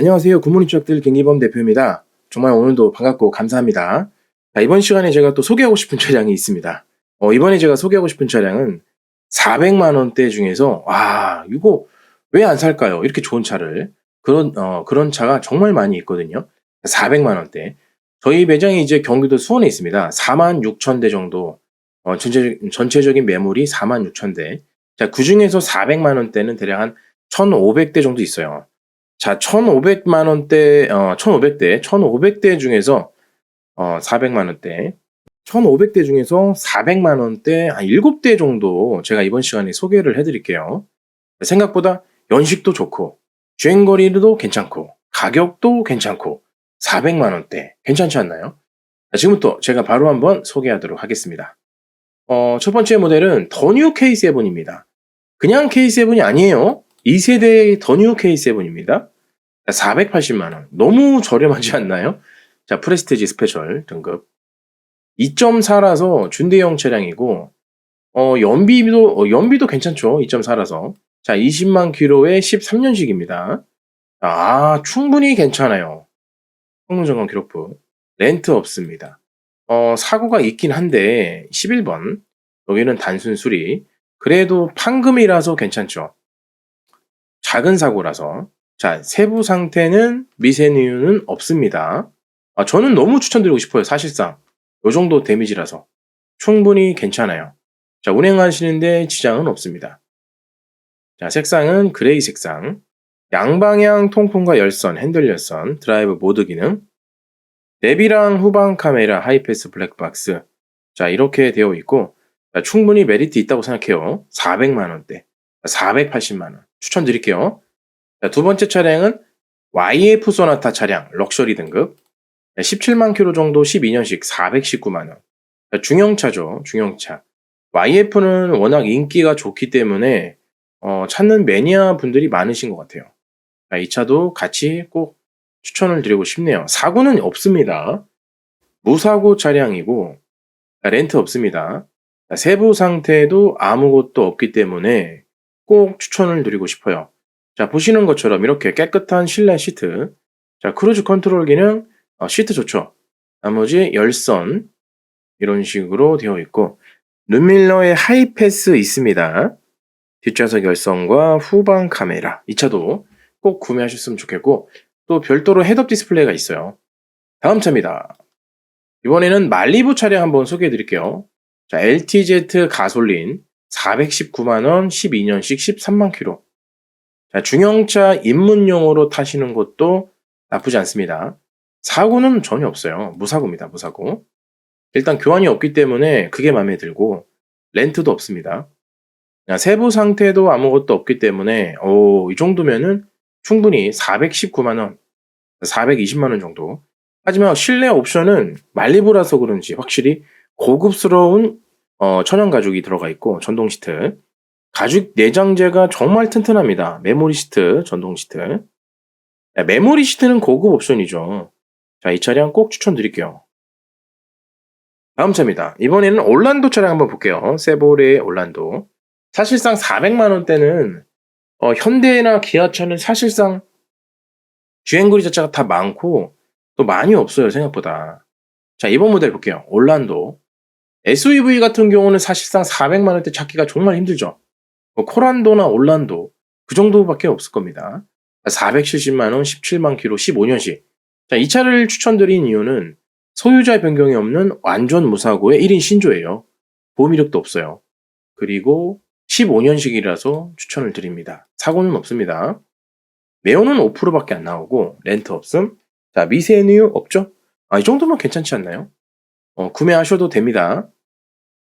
안녕하세요. 굿모닝 추적들 김기범 대표입니다. 정말 오늘도 반갑고 감사합니다. 자, 이번 시간에 제가 또 소개하고 싶은 차량이 있습니다. 어, 이번에 제가 소개하고 싶은 차량은 400만 원대 중에서 와 이거 왜 안 살까요? 이렇게 좋은 차를 그런 어, 그런 차가 정말 많이 있거든요. 400만 원대. 저희 매장이 이제 경기도 수원에 있습니다. 4만 6천 대 정도 어, 전체, 전체적인 매물이 4만 6천 대. 자, 그 중에서 400만 원대는 대략 한 1,500대 정도 있어요. 자, 1,500만 원대, 어, 1,500대, 1,500대 중에서 어, 400만 원대, 1,500대 중에서 400만 원대 한 7대 정도 제가 이번 시간에 소개를 해드릴게요. 생각보다 연식도 좋고, 주행거리도 괜찮고, 가격도 괜찮고, 400만 원대 괜찮지 않나요? 자, 지금부터 제가 바로 한번 소개하도록 하겠습니다. 어, 첫 번째 모델은 더뉴 K7입니다. 그냥 K7이 아니에요. 2세대의 더뉴 K7입니다. 480만 원. 너무 저렴하지 않나요? 자, 프레스티지 스페셜 등급. 2.4라서 준대형 차량이고, 어, 연비도, 어, 연비도 괜찮죠. 2.4라서. 자, 20만 킬로에 13년식입니다. 아, 충분히 괜찮아요. 성능점검 기록부. 렌트 없습니다. 어, 사고가 있긴 한데, 11번. 여기는 단순 수리. 그래도 판금이라서 괜찮죠. 작은 사고라서. 자, 세부 상태는 미세누유는 없습니다. 아, 저는 너무 추천드리고 싶어요, 사실상. 요 정도 데미지라서. 충분히 괜찮아요. 자, 운행하시는데 지장은 없습니다. 자, 색상은 그레이 색상. 양방향 통풍과 열선, 핸들 열선, 드라이브 모드 기능. 내비랑 후방 카메라, 하이패스 블랙박스. 자, 이렇게 되어 있고, 자, 충분히 메리트 있다고 생각해요. 400만원대. 480만원. 추천드릴게요. 자, 두 번째 차량은 YF 소나타 차량, 럭셔리 등급. 17만 킬로 정도 12년식 419만 원. 중형차죠. 중형차. YF는 워낙 인기가 좋기 때문에 어, 찾는 매니아 분들이 많으신 것 같아요. 자, 이 차도 같이 꼭 추천을 드리고 싶네요. 사고는 없습니다. 무사고 차량이고 렌트 없습니다. 세부 상태도 아무것도 없기 때문에 꼭 추천을 드리고 싶어요. 자, 보시는 것처럼 이렇게 깨끗한 실내 시트. 자, 크루즈 컨트롤 기능, 어, 시트 좋죠. 나머지 열선, 이런 식으로 되어 있고, 눈밀러에 하이패스 있습니다. 뒷좌석 열선과 후방 카메라. 이 차도 꼭 구매하셨으면 좋겠고, 또 별도로 헤드업 디스플레이가 있어요. 다음 차입니다. 이번에는 말리부 차량 한번 소개해 드릴게요. 자, LTZ 가솔린 419만원 12년식 13만 킬로. 자, 중형차 입문용으로 타시는 것도 나쁘지 않습니다. 사고는 전혀 없어요. 무사고입니다. 무사고. 일단 교환이 없기 때문에 그게 마음에 들고 렌트도 없습니다. 세부 상태도 아무것도 없기 때문에 오, 이 정도면은 충분히 419만 원, 420만 원 정도. 하지만 실내 옵션은 말리부라서 그런지 확실히 고급스러운 어, 천연 가죽이 들어가 있고 전동 시트. 가죽 내장재가 정말 튼튼합니다. 메모리 시트, 전동 시트. 메모리 시트는 고급 옵션이죠. 자, 이 차량 꼭 추천드릴게요. 다음 차입니다. 이번에는 올란도 차량 한번 볼게요. 세보레 올란도. 사실상 400만원대는 어, 현대나 기아차는 사실상 주행거리 자체가 다 많고 또 많이 없어요. 생각보다. 자, 이번 모델 볼게요. 올란도. SUV 같은 경우는 사실상 400만원대 찾기가 정말 힘들죠. 뭐 코란도나 올란도 그 정도밖에 없을 겁니다. 470만원, 17만 킬로, 15년식. 자, 이 차를 추천드린 이유는 소유자 변경이 없는 완전 무사고의 1인 신조예요. 보험 이력도 없어요. 그리고 15년식이라서 추천을 드립니다. 사고는 없습니다. 매연은 5%밖에 안 나오고 렌트 없음. 자, 미세누유 없죠? 아, 이 정도면 괜찮지 않나요? 어, 구매하셔도 됩니다.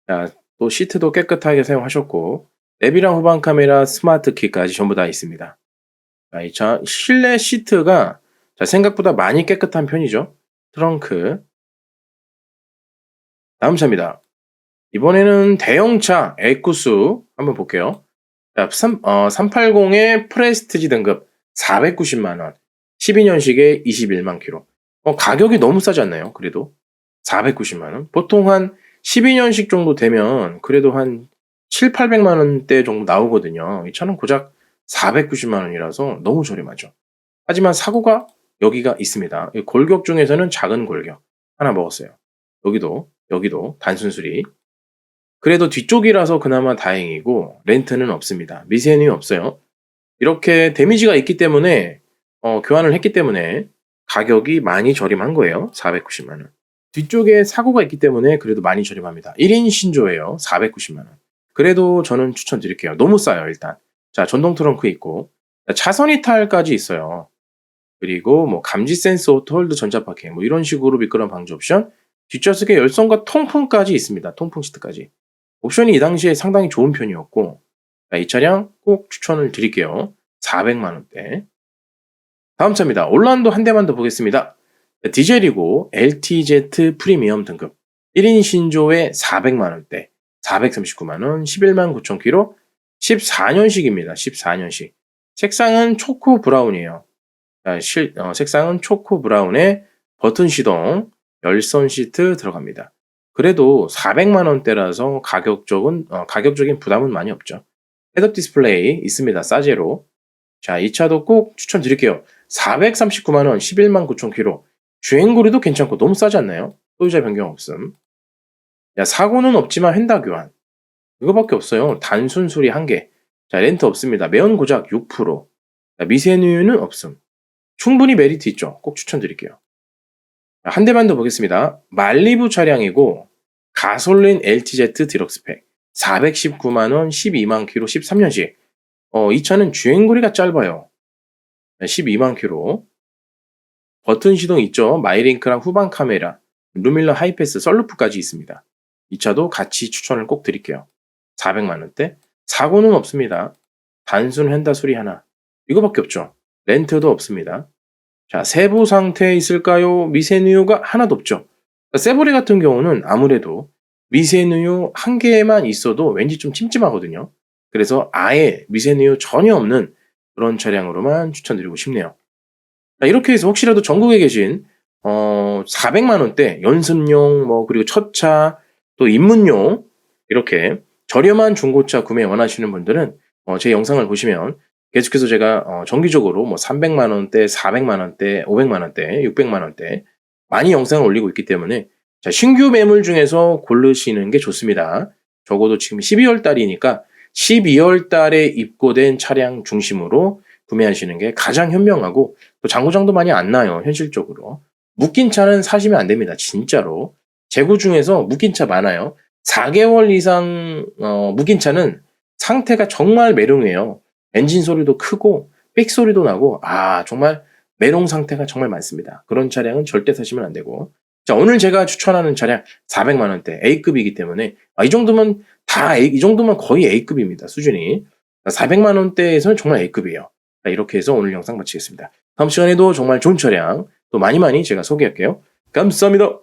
자, 또 시트도 깨끗하게 사용하셨고 앱이랑 후방 카메라, 스마트 키까지 전부 다 있습니다. 자, 이차 실내 시트가 자, 생각보다 많이 깨끗한 편이죠. 트렁크. 다음 차입니다. 이번에는 대형차 에쿠스 한번 볼게요. 자, 3, 어, 380의 프레스티지 등급 490만원. 12년식에 21만 킬로. 어, 가격이 너무 싸지 않나요? 그래도 490만원. 보통 한 12년식 정도 되면 그래도 한 7, 800만 원대 정도 나오거든요. 이 차는 고작 490만 원이라서 너무 저렴하죠. 하지만 사고가 여기가 있습니다. 이 골격 중에서는 작은 골격 하나 먹었어요. 여기도 여기도 단순 수리. 그래도 뒤쪽이라서 그나마 다행이고 렌트는 없습니다. 미세누이 없어요. 이렇게 데미지가 있기 때문에 어, 교환을 했기 때문에 가격이 많이 저렴한 거예요. 490만 원. 뒤쪽에 사고가 있기 때문에 그래도 많이 저렴합니다. 1인 신조예요. 490만 원. 그래도 저는 추천드릴게요. 너무 싸요, 일단. 자, 전동 트렁크 있고 차선 이탈까지 있어요. 그리고 뭐 감지 센서 오토 홀드 전자파킹 뭐 이런 식으로 미끄럼 방지 옵션 뒷좌석에 열선과 통풍까지 있습니다. 통풍 시트까지. 옵션이 이 당시에 상당히 좋은 편이었고 자, 이 차량 꼭 추천을 드릴게요. 400만 원대. 다음 차입니다. 올란도 한 대만 더 보겠습니다. 디젤이고 LTZ 프리미엄 등급 1인 신조에 400만 원대, 439만 원, 11만 9천 킬로, 14년식입니다. 14년식. 색상은 초코 브라운이에요. 자, 실, 어, 색상은 초코 브라운에 버튼 시동, 열선 시트 들어갑니다. 그래도 400만 원대라서 가격적은 어, 가격적인 부담은 많이 없죠. 헤드업 디스플레이 있습니다. 싸제로. 자, 이 차도 꼭 추천드릴게요. 439만 원, 11만 9천 킬로. 주행거리도 괜찮고 너무 싸지 않나요? 소유자 변경 없음. 야, 사고는 없지만 횡다 교환. 이거밖에 없어요. 단순 수리 한 개. 자, 렌트 없습니다. 매연 고작 6%. 자, 미세누유는 없음. 충분히 메리트 있죠. 꼭 추천드릴게요. 자, 한 대만 더 보겠습니다. 말리부 차량이고 가솔린 LTZ 디럭스펙 419만 원 12만 킬로 13년식. 어, 이 차는 주행거리가 짧아요. 12만 킬로. 버튼 시동 있죠. 마이링크랑 후방 카메라, 루밀러 하이패스 썰루프까지 있습니다. 이 차도 같이 추천을 꼭 드릴게요. 400만 원대. 사고는 없습니다. 단순 헨다 수리 하나. 이거밖에 없죠. 렌트도 없습니다. 자, 세부 상태에 있을까요? 미세누유가 하나도 없죠. 세보리 같은 경우는 아무래도 미세누유 한 개만 있어도 왠지 좀 찜찜하거든요. 그래서 아예 미세누유 전혀 없는 그런 차량으로만 추천드리고 싶네요. 자, 이렇게 해서 혹시라도 전국에 계신 어, 400만 원대 연습용 뭐 그리고 첫차 또 입문용 이렇게 저렴한 중고차 구매 원하시는 분들은 어, 제 영상을 보시면 계속해서 제가 어, 정기적으로 뭐 300만 원대, 400만 원대, 500만 원대, 600만 원대 많이 영상을 올리고 있기 때문에 자, 신규 매물 중에서 고르시는 게 좋습니다. 적어도 지금 12월 달이니까 12월 달에 입고된 차량 중심으로 구매하시는 게 가장 현명하고 또 장고장도 많이 안 나요, 현실적으로. 묶인 차는 사시면 안 됩니다, 진짜로. 재고 중에서 묶인 차 많아요. 4개월 이상 어, 묶인 차는 상태가 정말 메롱해요. 엔진 소리도 크고 삑 소리도 나고 아 정말 메롱 상태가 정말 많습니다. 그런 차량은 절대 사시면 안 되고 자 오늘 제가 추천하는 차량 400만 원대 A급이기 때문에 아, 이 정도면 다 A, 이 정도면 거의 A급입니다 수준이 400만 원대에서는 정말 A급이에요. 자, 이렇게 해서 오늘 영상 마치겠습니다. 다음 시간에도 정말 좋은 차량 또 많이 많이 제가 소개할게요. 감사합니다.